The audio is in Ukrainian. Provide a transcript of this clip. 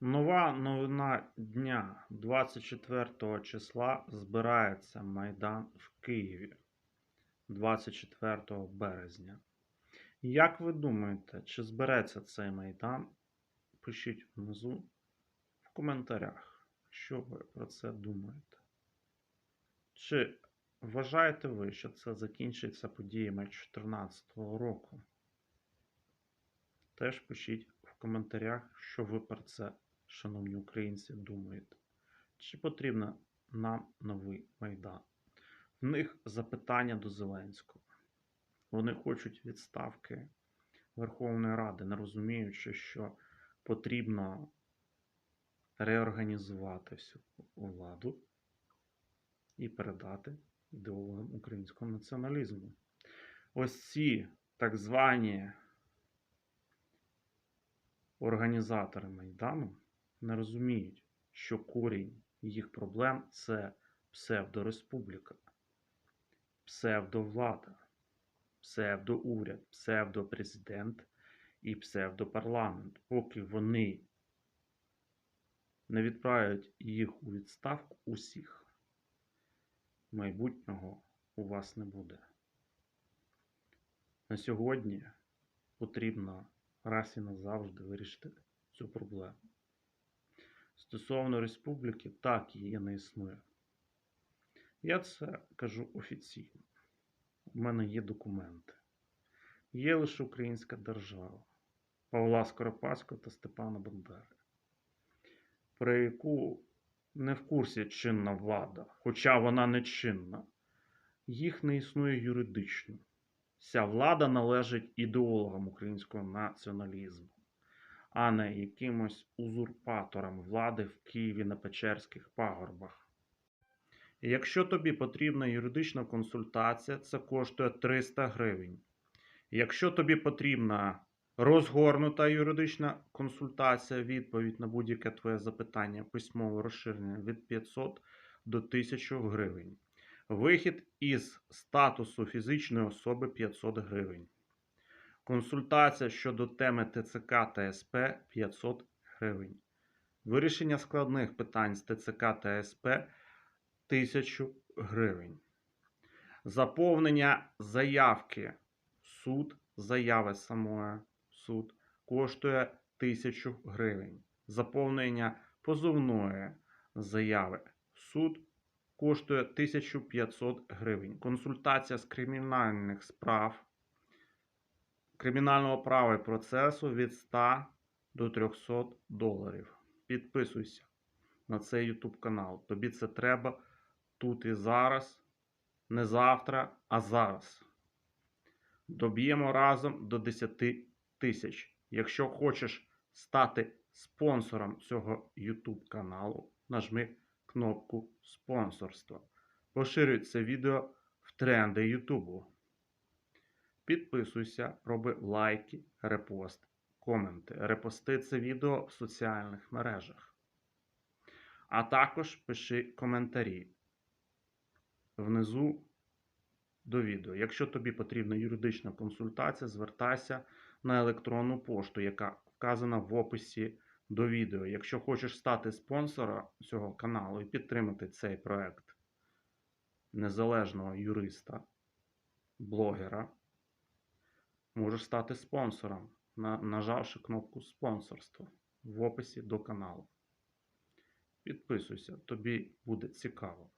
Нова новина дня 24 числа збирається Майдан в Києві 24 березня. Як ви думаєте, чи збереться цей Майдан? Пишіть внизу в коментарях, що ви про це думаєте. Чи вважаєте ви, що це закінчиться подіями 2014 року? Теж пишіть в коментарях, що ви про це, шановні українці, думаєте. Чи потрібен нам новий Майдан? В них запитання до Зеленського. Вони хочуть відставки Верховної Ради, не розуміючи, що потрібно реорганізувати всю владу і передати ідеологам українського націоналізму. Ось ці так звані організатори Майдану не розуміють, що корінь їх проблем це псевдореспубліка, псевдовлада, псевдоуряд, псевдопрезидент і псевдопарламент. Поки вони не відправлять їх у відставку усіх, майбутнього у вас не буде. На сьогодні потрібно раз і назавжди вирішити цю проблему. Стосовно республіки, так її не існує. Я це кажу офіційно. У мене є документи. Є лише українська держава Павла Скоропадського та Степана Бандери, про яку не в курсі чинна влада, хоча вона не чинна. Їх не існує юридично. Вся влада належить ідеологам українського націоналізму, а не якимось узурпаторам влади в Києві на Печерських пагорбах. Якщо тобі потрібна юридична консультація, це коштує 300 гривень. Якщо тобі потрібна розгорнута юридична консультація, відповідь на будь-яке твоє запитання, письмове розширення від 500 до 1000 гривень. Вихід із статусу фізичної особи 500 гривень. Консультація щодо теми ТЦК та СП 500 гривень. Вирішення складних питань з ТЦК та СП 1000 гривень. Заповнення заявки суд, заяви самої суд коштує 1000 гривень. Заповнення позовної заяви суд коштує 1500 гривень. Консультація з кримінальних справ, кримінального права і процесу від 100 до 300 доларів. Підписуйся на цей YouTube канал. Тобі це треба тут і зараз, не завтра, а зараз. Доб'ємо разом до 10 тисяч. Якщо хочеш стати спонсором цього YouTube каналу, нажми кнопку спонсорства. Поширюй це відео в тренди Ютубу. Підписуйся, роби лайки, репост, коменти. Репости це відео в соціальних мережах. А також пиши коментарі внизу до відео. Якщо тобі потрібна юридична консультація, звертайся на електронну пошту, яка вказана в описі до відео. Якщо хочеш стати спонсором цього каналу і підтримати цей проект незалежного юриста, блогера, можеш стати спонсором, нажавши кнопку спонсорство в описі до каналу. Підписуйся, тобі буде цікаво.